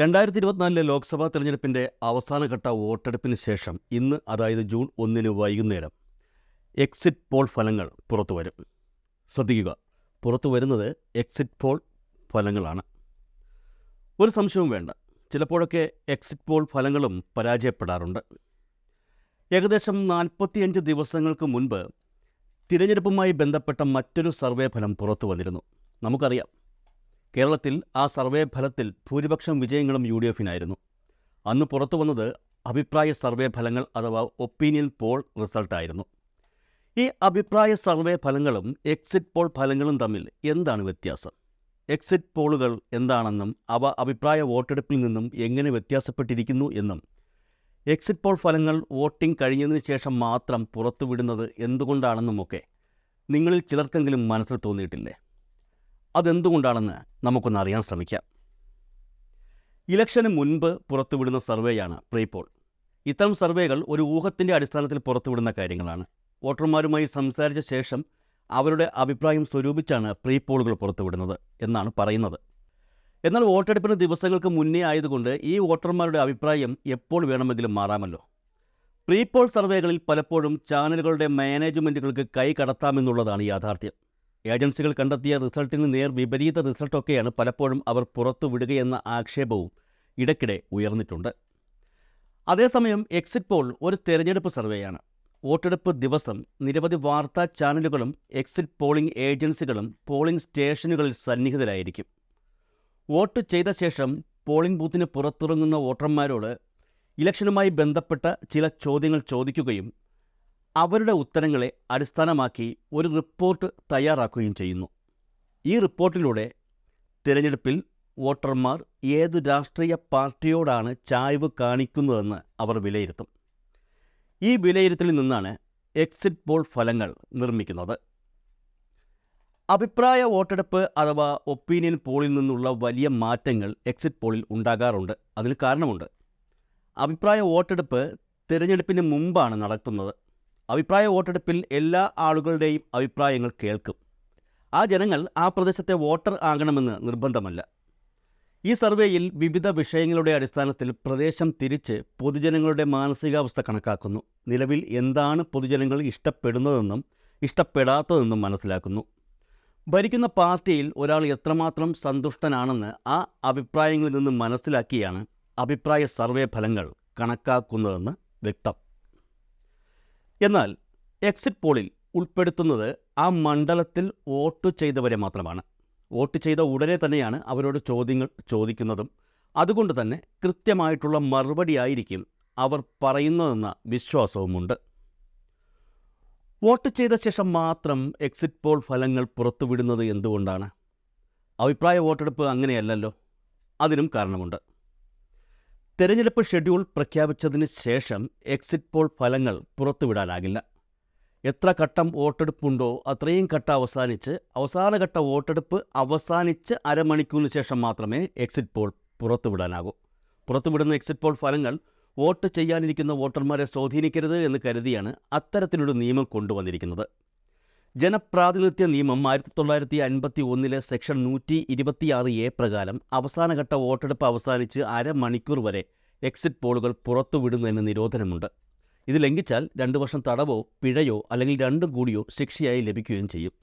രണ്ടായിരത്തി ഇരുപത്തിനാലിലെ ലോക്സഭാ തെരഞ്ഞെടുപ്പിന്റെ അവസാനഘട്ട വോട്ടെടുപ്പിന് ശേഷം ഇന്ന് അതായത് ജൂൺ ഒന്നിന് വൈകുന്നേരം എക്സിറ്റ് പോൾ ഫലങ്ങൾ പുറത്തു വരും. ശ്രദ്ധിക്കുക പുറത്തു വരുന്നത് എക്സിറ്റ് പോൾ ഫലങ്ങളാണ്. ഒരു സംശയവും വേണ്ട ചിലപ്പോഴൊക്കെ എക്സിറ്റ് പോൾ ഫലങ്ങളും പരാജയപ്പെടാറുണ്ട്. ഏകദേശം നാൽപ്പത്തിയഞ്ച് ദിവസങ്ങൾക്ക് മുൻപ് തിരഞ്ഞെടുപ്പുമായി ബന്ധപ്പെട്ട മറ്റൊരു സർവേ ഫലം പുറത്തു വന്നിരുന്നു. നമുക്കറിയാം കേരളത്തിൽ ആ സർവേ ഫലത്തിൽ ഭൂരിപക്ഷം വിജയങ്ങളും യു ഡി എഫിനായിരുന്നു. അന്ന് പുറത്തു വന്നത് അഭിപ്രായ സർവേ ഫലങ്ങൾ അഥവാ ഒപ്പീനിയൻ പോൾ റിസൾട്ടായിരുന്നു ഈ അഭിപ്രായ സർവേ ഫലങ്ങളും എക്സിറ്റ് പോൾ ഫലങ്ങളും തമ്മിൽ എന്താണ് വ്യത്യാസം? എക്സിറ്റ് പോളുകൾ എന്താണെന്നും അവ അഭിപ്രായ വോട്ടെടുപ്പിൽ നിന്നും എങ്ങനെ വ്യത്യാസപ്പെട്ടിരിക്കുന്നു എന്നും. എക്സിറ്റ് പോൾ ഫലങ്ങൾ വോട്ടിംഗ് കഴിഞ്ഞതിന് ശേഷം മാത്രം പുറത്തുവിടുന്നത് എന്തുകൊണ്ടാണെന്നുമൊക്കെ നിങ്ങളിൽ ചിലർക്കെങ്കിലും മനസ്സിൽ തോന്നിയിട്ടില്ലേ? അതെന്തുകൊണ്ടാണെന്ന് നമുക്കൊന്ന് അറിയാൻ ശ്രമിക്കാം. ഇലക്ഷന് മുൻപ് പുറത്തുവിടുന്ന സർവേയാണ് പ്രീപോൾ. ഇത്തരം സർവേകൾ ഒരു ഊഹത്തിന്റെ അടിസ്ഥാനത്തിൽ പുറത്തുവിടുന്ന കാര്യങ്ങളാണ്. വോട്ടർമാരുമായി സംസാരിച്ച ശേഷം അവരുടെ അഭിപ്രായം സ്വരൂപിച്ചാണ് പ്രീപോളുകൾ പുറത്തുവിടുന്നത് എന്നാണ് പറയുന്നത്. എന്നാൽ വോട്ടെടുപ്പിന് ദിവസങ്ങൾക്ക് മുന്നേ ആയതുകൊണ്ട് ഈ വോട്ടർമാരുടെ അഭിപ്രായം എപ്പോൾ വേണമെങ്കിലും മാറാമല്ലോ. പ്രീപോൾ സർവേകളിൽ പലപ്പോഴും ചാനലുകളുടെ മാനേജ്മെന്റുകൾക്ക് കൈ കടത്താമെന്നുള്ളതാണ് യാഥാർത്ഥ്യം. ഏജൻസികൾ കണ്ടെത്തിയ റിസൾട്ടിന് നേർ വിപരീത റിസൾട്ടൊക്കെയാണ് പലപ്പോഴും അവർ പുറത്തുവിടുകയെന്ന ആക്ഷേപവും ഇടയ്ക്കിടെ ഉയർന്നിട്ടുണ്ട്. അതേസമയം എക്സിറ്റ് പോൾ ഒരു തെരഞ്ഞെടുപ്പ് സർവേയാണ്. വോട്ടെടുപ്പ് ദിവസം നിരവധി വാർത്താ ചാനലുകളും എക്സിറ്റ് പോളിംഗ് ഏജൻസികളും പോളിംഗ് സ്റ്റേഷനുകളിൽ സന്നിഹിതരായിരിക്കും. വോട്ട് ചെയ്ത ശേഷം പോളിംഗ് ബൂത്തിന് പുറത്തിറങ്ങുന്ന വോട്ടർമാരോട് ഇലക്ഷനുമായി ബന്ധപ്പെട്ട ചില ചോദ്യങ്ങൾ ചോദിക്കുകയും അവരുടെ ഉത്തരങ്ങളെ അടിസ്ഥാനമാക്കി ഒരു റിപ്പോർട്ട് തയ്യാറാക്കുകയും ചെയ്യുന്നു. ഈ റിപ്പോർട്ടിലൂടെ തിരഞ്ഞെടുപ്പിൽ വോട്ടർമാർ ഏതു രാഷ്ട്രീയ പാർട്ടിയോടാണ് ചായ്വ് കാണിക്കുന്നതെന്ന് അവർ വിലയിരുത്തും. ഈ വിലയിരുത്തലിൽ നിന്നാണ് എക്സിറ്റ് പോൾ ഫലങ്ങൾ നിർമ്മിക്കുന്നത്. അഭിപ്രായ വോട്ടെടുപ്പ് അഥവാ ഒപ്പീനിയൻ പോളിൽ നിന്നുള്ള വലിയ മാറ്റങ്ങൾ എക്സിറ്റ് പോളിൽ ഉണ്ടാകാറുണ്ട്. അതിന് കാരണമുണ്ട്. അഭിപ്രായ വോട്ടെടുപ്പ് തിരഞ്ഞെടുപ്പിന് മുമ്പാണ് നടത്തുന്നത്. അഭിപ്രായ വോട്ടെടുപ്പിൽ എല്ലാ ആളുകളുടെയും അഭിപ്രായങ്ങൾ കേൾക്കും. ആ ജനങ്ങൾ ആ പ്രദേശത്തെ വോട്ടർ ആകണമെന്ന് നിർബന്ധമല്ല. ഈ സർവേയിൽ വിവിധ വിഷയങ്ങളുടെ അടിസ്ഥാനത്തിൽ പ്രദേശം തിരിച്ച് പൊതുജനങ്ങളുടെ മാനസികാവസ്ഥ കണക്കാക്കുന്നു. നിലവിൽ എന്താണ് പൊതുജനങ്ങൾ ഇഷ്ടപ്പെടുന്നതെന്നും ഇഷ്ടപ്പെടാത്തതെന്നും മനസ്സിലാക്കുന്നു. ഭരിക്കുന്ന പാർട്ടിയിൽ ഒരാൾ എത്രമാത്രം സന്തുഷ്ടനാണെന്ന് ആ അഭിപ്രായങ്ങളിൽ നിന്നും മനസ്സിലാക്കിയാണ് അഭിപ്രായ സർവേ ഫലങ്ങൾ കണക്കാക്കുന്നതെന്ന് വ്യക്തം. എന്നാൽ എക്സിറ്റ് പോളിൽ ഉൾപ്പെടുത്തുന്നത് ആ മണ്ഡലത്തിൽ വോട്ട് ചെയ്തവരെ മാത്രമാണ്. വോട്ട് ചെയ്ത ഉടനെ തന്നെയാണ് അവരോട് ചോദ്യങ്ങൾ ചോദിക്കുന്നതും. അതുകൊണ്ട് തന്നെ കൃത്യമായിട്ടുള്ള മറുപടി ആയിരിക്കും അവർ പറയുന്നതെന്ന വിശ്വാസവുമുണ്ട്. വോട്ട് ചെയ്ത ശേഷം മാത്രം എക്സിറ്റ് പോൾ ഫലങ്ങൾ പുറത്തുവിടുന്നത് എന്തുകൊണ്ടാണ്? അഭിപ്രായ വോട്ടെടുപ്പ് അങ്ങനെയല്ലല്ലോ. അതിനും കാരണമുണ്ട്. തെരഞ്ഞെടുപ്പ് ഷെഡ്യൂൾ പ്രഖ്യാപിച്ചതിന് ശേഷം എക്സിറ്റ് പോൾ ഫലങ്ങൾ പുറത്തുവിടാനാകില്ല. എത്ര ഘട്ടം വോട്ടെടുപ്പുണ്ടോ അത്രയും ഘട്ടം അവസാനിച്ച് അവസാനഘട്ട വോട്ടെടുപ്പ് അവസാനിച്ച് അരമണിക്കൂറിന് ശേഷം മാത്രമേ എക്സിറ്റ് പോൾ പുറത്തുവിടാനാകൂ. പുറത്തുവിടുന്ന എക്സിറ്റ് പോൾ ഫലങ്ങൾ വോട്ട് ചെയ്യാനിരിക്കുന്ന വോട്ടർമാരെ സ്വാധീനിക്കരുത് എന്ന് കരുതിയാണ് അത്തരത്തിലൊരു നിയമം കൊണ്ടുവന്നിരിക്കുന്നത്. ജനപ്രാതിനിധ്യ നിയമം ആയിരത്തി തൊള്ളായിരത്തി അൻപത്തി ഒന്നിലെ സെക്ഷൻ നൂറ്റി ഇരുപത്തിയാറ് എ പ്രകാരം അവസാനഘട്ട വോട്ടെടുപ്പ് അവസാനിച്ച് അരമണിക്കൂർ വരെ എക്സിറ്റ് പോളുകൾ പുറത്തുവിടുന്നതിന് നിരോധനമുണ്ട്. ഇത് ലംഘിച്ചാൽ രണ്ടു വർഷം തടവോ പിഴയോ അല്ലെങ്കിൽ രണ്ടും കൂടിയോ ശിക്ഷയായി ലഭിക്കുകയും ചെയ്യും.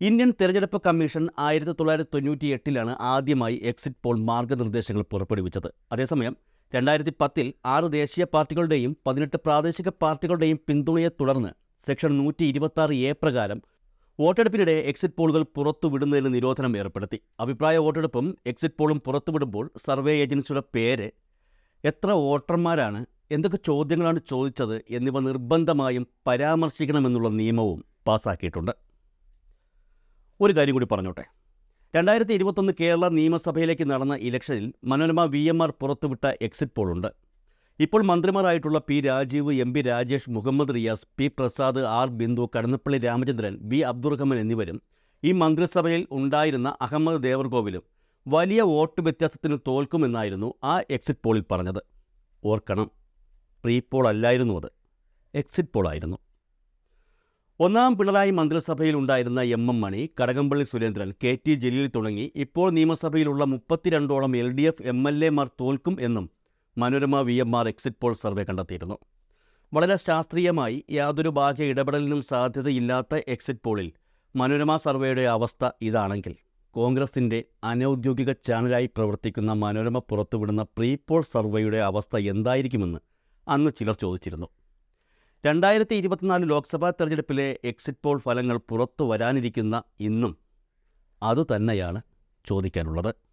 ഇന്ത്യൻ തെരഞ്ഞെടുപ്പ് കമ്മീഷൻ ആയിരത്തി തൊള്ളായിരത്തി തൊണ്ണൂറ്റി എട്ടിലാണ് ആദ്യമായി എക്സിറ്റ് പോൾ മാർഗനിർദ്ദേശങ്ങൾ പുറപ്പെടുവിച്ചത്. അതേസമയം രണ്ടായിരത്തി പത്തിൽ ആറ് ദേശീയ പാർട്ടികളുടെയും പതിനെട്ട് പ്രാദേശിക പാർട്ടികളുടെയും പിന്തുണയെ തുടർന്ന് സെക്ഷൻ നൂറ്റി ഇരുപത്തി എ പ്രകാരം വോട്ടെടുപ്പിനിടെ എക്സിറ്റ് പോളുകൾ പുറത്തുവിടുന്നതിന് നിരോധനം ഏർപ്പെടുത്തി. അഭിപ്രായ വോട്ടെടുപ്പും എക്സിറ്റ് പോളും പുറത്തുവിടുമ്പോൾ സർവേ ഏജൻസിയുടെ പേര് എത്ര വോട്ടർമാരാണ് എന്തൊക്കെ ചോദ്യങ്ങളാണ് ചോദിച്ചത് എന്നിവ നിർബന്ധമായും പരാമർശിക്കണമെന്നുള്ള നിയമവും പാസാക്കിയിട്ടുണ്ട്. ഒരു കാര്യം കൂടി പറഞ്ഞോട്ടെ. രണ്ടായിരത്തി ഇരുപത്തൊന്ന് കേരള നിയമസഭയിലേക്ക് നടന്ന ഇലക്ഷനിൽ മനോരമ വി എം ആർ പുറത്തുവിട്ട എക്സിറ്റ് പോളുണ്ട്. ഇപ്പോൾ മന്ത്രിമാരായിട്ടുള്ള P Rajeev M P Rajesh Muhammad Riyas P Prasad R Bindu Kadannappally Ramachandran B Abdurahiman എന്നിവരും ഈ മന്ത്രിസഭയിൽ ഉണ്ടായിരുന്ന അഹമ്മദ് ദേവർകോവിലും വലിയ വോട്ട് വ്യത്യാസത്തിന് തോൽക്കുമെന്നായിരുന്നു ആ എക്സിറ്റ് പോളിൽ പറഞ്ഞത്. ഓർക്കണം പ്രീ പോൾ അല്ലായിരുന്നു അത് എക്സിറ്റ് പോളായിരുന്നു ഒന്നാം പിണറായി മന്ത്രിസഭയിൽ ഉണ്ടായിരുന്ന M M Mani Kadakampally Surendran K T Jaleel തുടങ്ങി ഇപ്പോൾ നിയമസഭയിലുള്ള മുപ്പത്തിരണ്ടോളം L D F M L എമാർ തോൽക്കും എന്നും Manorama V M R exit poll survey കണ്ടെത്തിയിരുന്നു. വളരെ ശാസ്ത്രീയമായി യാതൊരു ബാഹ്യ ഇടപെടലിനും സാധ്യതയില്ലാത്ത എക്സിറ്റ് പോളിൽ മനോരമ സർവേയുടെ അവസ്ഥ ഇതാണെങ്കിൽ കോൺഗ്രസിന്റെ അനൗദ്യോഗിക ചാനലായി പ്രവർത്തിക്കുന്ന മനോരമ പുറത്തുവിടുന്ന പ്രീ പോൾ സർവേയുടെ അവസ്ഥ എന്തായിരിക്കുമെന്ന് അന്ന് ചിലർ ചോദിച്ചിരുന്നു. രണ്ടായിരത്തി ഇരുപത്തിനാല് ലോക്സഭാ തെരഞ്ഞെടുപ്പിലെ എക്സിറ്റ് പോൾ ഫലങ്ങൾ പുറത്തു വരാനിരിക്കുന്ന ഇന്നും അതുതന്നെയാണ് ചോദിക്കാനുള്ളത്.